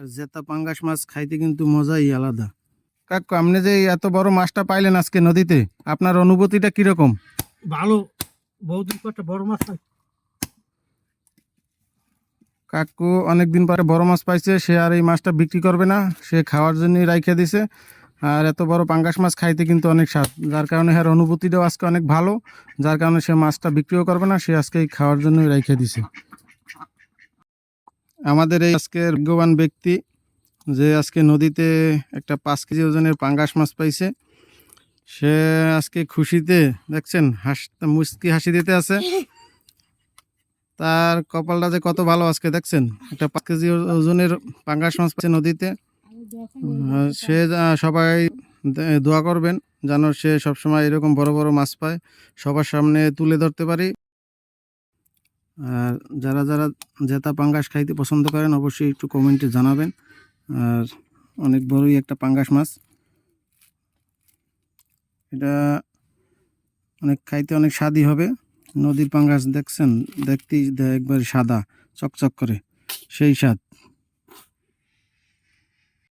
আর জেতা পাঙ্গাস মাছ খাইতে কিন্তু মজাই আলাদা। কাকু আপনি যে এত বড় মাছটা পাইলেন আজকে নদীতে আপনার অনুভূতিটা কীরকম? ভালো। বহুদিন পর একটা বড় মাছ পাই কাকু অনেকদিন পরে বড় মাছ পাইছে সে আর এই মাছটা বিক্রি করবে না সে খাওয়ার জন্যই রাইখে দিছে। আর এত বড় পাঙ্গাস মাছ খাইতে কিন্তু অনেক স্বাদ যার কারণে হ্যাঁ অনুভূতিটাও আজকে অনেক ভালো যার কারণে সে মাছটা বিক্রিও করবে না সে আজকে এই খাওয়ার জন্যই রাইখে দিছে। আমাদের এই আজকের ভাগ্যবান ব্যক্তি যে আজকে নদীতে একটা পাঁচ কেজি ওজনের পাঙ্গাস মাছ পাইছে, সে আজকে খুশিতে, দেখছেন, হাস মুস্কি হাসি দিতে আছে। তার কপালটা যে কত ভালো আজকে, দেখছেন? একটা পাঁচ কেজি ওজনের পাঙ্গাস মাছ পাচ্ছে নদীতে। সে সবাই দোয়া করবেন যেন সে সবসময় এরকম বড় বড় মাছ পায়। সবার সামনে তুলে ধরতে পারি। আর যারা যারা জেতা পাঙ্গাস খাইতে পছন্দ করেন, অবশ্যই একটু কমেন্টে জানাবেন। আর অনেক বড়ই একটা পাঙ্গাস মাছ। এটা অনেক খাইতে অনেক স্বাদই হবে। নদীর পাঙ্গাস দেখছেন, দেখতেই একবার সাদা, চকচক করে। সেই স্বাদ।